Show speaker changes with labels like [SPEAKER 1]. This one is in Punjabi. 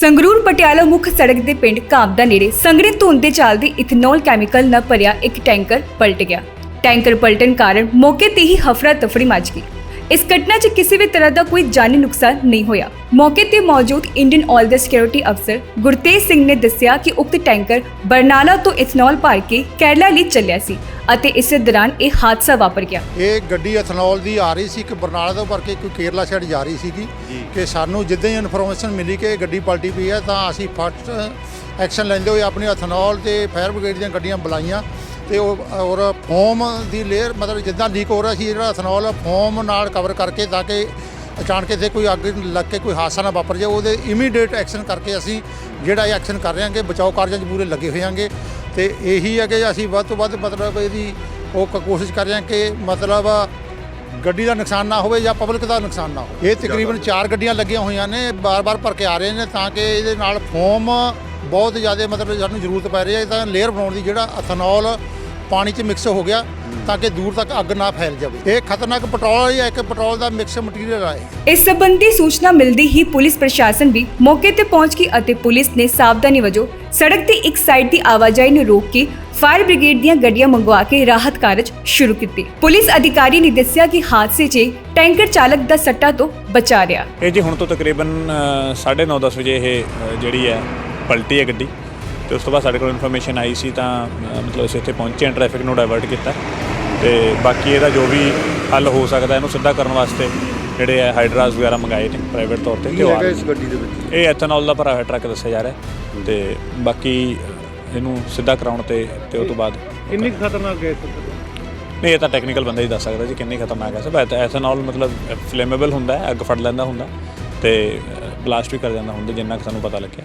[SPEAKER 1] ਸੰਗਰੂਰ ਪਟਿਆਲਾ ਮੁੱਖ ਸੜਕ ਦੇ ਪਿੰਡ ਕਾਬਦਾ ਨੇੜੇ ਸੰਘਣੀ ਧੁੰਦ ਦੇ ਚੱਲਦੇ ਇਥਨੋਲ ਕੈਮੀਕਲ ਨਾਲ ਭਰਿਆ ਇੱਕ ਟੈਂਕਰ ਪਲਟ ਗਿਆ। ਟੈਂਕਰ ਪਲਟਣ ਕਾਰਨ ਮੌਕੇ ਤੇ ਹੀ ਹਫੜਾ ਤਫੜੀ ਮਚ ਗਈ। ਇਸ ਘਟਨਾ 'ਚ ਕਿਸੇ ਵੀ ਤਰ੍ਹਾਂ ਦਾ ਕੋਈ ਜਾਨੀ ਨੁਕਸਾਨ ਨਹੀਂ ਹੋਇਆ। ਮੌਕੇ ਤੇ ਮੌਜੂਦ ਇੰਡੀਅਨ ਆਇਲ ਦੇ ਸਿਕਿਉਰਿਟੀ ਅਫਸਰ ਗੁਰਤੇਜ ਸਿੰਘ ਨੇ ਦੱਸਿਆ ਕਿ ਉਕਤ ਟੈਂਕਰ ਬਰਨਾਲਾ ਤੋਂ ਇਥਨੋਲ ਭਰ ਕੇ ਕੇਰਲਾ ਲਈ ਚੱਲਿਆ ਸੀ। ਅਤੇ ਇਸੇ ਦੌਰਾਨ ਇਹ ਹਾਦਸਾ ਵਾਪਰ ਗਿਆ।
[SPEAKER 2] ਇਹ ਗੱਡੀ ਐਥਨੋਲ ਦੀ ਆ ਰਹੀ ਸੀ ਕਿ ਬਰਨਾਲਾ ਤੋਂ ਭਰ ਕੇ ਕੋਈ ਕੇਰਲਾ ਸਾਈਡ ਜਾ ਰਹੀ ਸੀਗੀ ਕਿ ਸਾਨੂੰ ਜਿੱਦਾਂ ਹੀ ਇਨਫੋਰਮੇਸ਼ਨ ਮਿਲੀ ਕਿ ਇਹ ਗੱਡੀ ਪਲਟੀ ਪਈ ਹੈ ਤਾਂ ਅਸੀਂ ਫਸਟ ਐਕਸ਼ਨ ਲੈਂਦੇ ਹੋਏ ਆਪਣੀ ਐਥਨੋਲ ਤੇ ਫਾਇਰ ਬ੍ਰਿਗੇਡ ਦੀਆਂ ਗੱਡੀਆਂ ਬੁਲਾਈਆਂ ਤੇ ਉਹ ਔਰ ਫੋਮ ਦੀ ਲੇਅਰ ਮਤਲਬ ਜਿੱਦਾਂ ਲੀਕ ਹੋ ਰਿਹਾ ਸੀ ਜਿਹੜਾ ਐਥਨੋਲ ਫੋਮ ਨਾਲ ਕਵਰ ਕਰਕੇ ਤਾਂ ਕਿ ਅਚਾਨਕ ਇੱਥੇ ਕੋਈ ਅੱਗ ਲੱਗ ਕੇ ਕੋਈ ਹਾਦਸਾ ਨਾ ਵਾਪਰ ਜਾਏ ਉਹਦੇ ਇਮੀਡੀਏਟ ਐਕਸ਼ਨ ਕਰਕੇ ਅਸੀਂ ਜਿਹੜਾ ਇਹ ਐਕਸ਼ਨ ਕਰ ਰਹੇ ਹਾਂਗੇ ਬਚਾਓ ਕਾਰਜਾਂ 'ਚ ਪੂਰੇ ਲੱਗੇ ਹੋਏ ਹਾਂਗੇ। ਤੇ ਇਹੀ ਹੈ ਕਿ ਅਸੀਂ ਵੱਧ ਤੋਂ ਵੱਧ ਮਤਲਬ ਇਹਦੀ ਉਹ ਕ- ਕੋਸ਼ਿਸ਼ ਕਰ ਰਹੇ ਹਾਂ ਕਿ ਮਤਲਬ ਗੱਡੀ ਦਾ ਨੁਕਸਾਨ ਨਾ ਹੋਵੇ ਜਾਂ ਪਬਲਿਕ ਦਾ ਨੁਕਸਾਨ ਨਾ ਹੋਵੇ। ਇਹ ਤਕਰੀਬਨ ਚਾਰ ਗੱਡੀਆਂ ਲੱਗੀਆਂ ਹੋਈਆਂ ਨੇ ਬਾਰ-ਬਾਰ ਭਰ ਕੇ ਆ ਰਹੇ ਨੇ ਤਾਂ ਕਿ ਇਹਦੇ ਨਾਲ ਫੋਮ ਬਹੁਤ ਜ਼ਿਆਦਾ ਮਤਲਬ ਸਾਨੂੰ ਜ਼ਰੂਰਤ ਪੈ ਰਹੀ ਹੈ। ਤਾਂ ਲੇਅਰ ਬਣਾਉਣ ਦੀ ਜਿਹੜਾ ਐਥਨੋਲ ਪਾਣੀ 'ਚ ਮਿਕਸ ਹੋ ਗਿਆ ਤਾਂ ਕਿ ਦੂਰ ਤੱਕ ਅੱਗ ਨਾ ਫੈਲ ਜਾਵੇ। ਇਹ ਖਤਰਨਾਕ ਪੈਟਰੋਲ ਹੈ ਇੱਕ ਪੈਟਰੋਲ ਦਾ ਮਿਕਸ ਮਟੀਰੀਅਲ ਹੈ
[SPEAKER 1] ਇਸ ਸੰਬੰਧੀ ਸੂਚਨਾ ਮਿਲਦੀ ਹੀ ਪੁਲਿਸ ਪ੍ਰਸ਼ਾਸਨ ਵੀ ਮੌਕੇ ਤੇ ਪਹੁੰਚ ਗਈ ਅਤੇ ਪੁਲਿਸ ਨੇ ਸਾਵਧਾਨੀ ਵਜੋਂ ਸੜਕ ਦੀ ਇੱਕ ਸਾਈਡ ਦੀ ਆਵਾਜਾਈ ਨੂੰ ਰੋਕ ਕੇ ਫਾਇਰ ਬ੍ਰਿਗੇਡ ਦੀਆਂ ਗੱਡੀਆਂ ਮੰਗਵਾ ਕੇ ਰਾਹਤ ਕਾਰਜ ਸ਼ੁਰੂ ਕੀਤੇ। ਪੁਲਿਸ ਅਧਿਕਾਰੀ ਨੇ ਦੱਸਿਆ ਕਿ ਹਾਦਸੇ 'ਚ ਟੈਂਕਰ ਚਾਲਕ ਦਾ ਸੱਟਾਂ ਤੋਂ ਬਚਾ ਰਿਹਾ।
[SPEAKER 3] ਇਹ ਜੀ ਹੁਣ ਤੋਂ ਤਕਰੀਬਨ 9:30 ਵਜੇ ਇਹ ਜਿਹੜੀ ਹੈ, ਪਲਟੀ ਹੈ ਗੱਡੀ। ਤੇ ਉਸ ਤੋਂ ਬਾਅਦ ਸਾਡੇ ਕੋਲ ਇਨਫੋਰਮੇਸ਼ਨ ਆਈ ਸੀ ਤਾਂ ਮਤਲਬ ਅਸੀਂ ਇੱਥੇ ਪਹੁੰਚੇ ਹਾਂ ਟ੍ਰੈਫਿਕ ਨੂੰ ਡਾਇਵਰਟ ਕੀਤਾ। ਤੇ ਬਾਕੀ ਇਹਦਾ ਜੋ ਵੀ ਹੱਲ ਹੋ ਸਕਦਾ, ਇਹਨੂੰ ਸਿੱਧਾ ਕਰਨ ਵਾਸਤੇ ਜਿਹੜੇ ਹੈ ਹਾਈਡਰਾਸ ਵਗੈਰਾ ਮੰਗਾਏ ਨੇ ਪ੍ਰਾਈਵੇਟ ਤੌਰ ਤੇ ਉਹ ਆ ਰਹੇ ਨੇ।
[SPEAKER 4] ਗੱਡੀ ਦੇ ਵਿੱਚ।
[SPEAKER 3] ਇਹ ਐਥਨੋਲ ਦਾ ਭਰਾ ਹੋਇਆ ਟਰੱਕ ਦੱਸਿਆ ਜਾ ਰਿਹਾ ਤੇ ਬਾਕੀ ਇਹਨੂੰ ਸਿੱਧਾ ਕਰਾਉਣ ਤੇ ਤੇ ਉਸ ਤੋਂ ਬਾਅਦ
[SPEAKER 4] ਕਿੰਨੀ ਕੁ ਖਤਰਨਾਕ ਗੈਸ ਹੈ
[SPEAKER 3] ਨਹੀਂ ਇਹ ਤਾਂ ਟੈਕਨੀਕਲ ਬੰਦਾ ਹੀ ਦੱਸ ਸਕਦਾ ਜੀ ਕਿੰਨੀ ਖਤਰਨਾਕ ਹੈ। ਸਭ ਐਥਨੋਲ ਮਤਲਬ ਫਲੇਮੇਬਲ ਹੁੰਦਾ ਹੈ ਅੱਗ ਫੜ ਲੈਂਦਾ ਹੁੰਦਾ ਤੇ ਬਲਾਸਟ ਵੀ ਕਰ ਜਾਂਦਾ ਹੁੰਦਾ ਜਿੰਨਾ ਕੁ ਸਾਨੂੰ ਪਤਾ ਲੱਗਿਆ।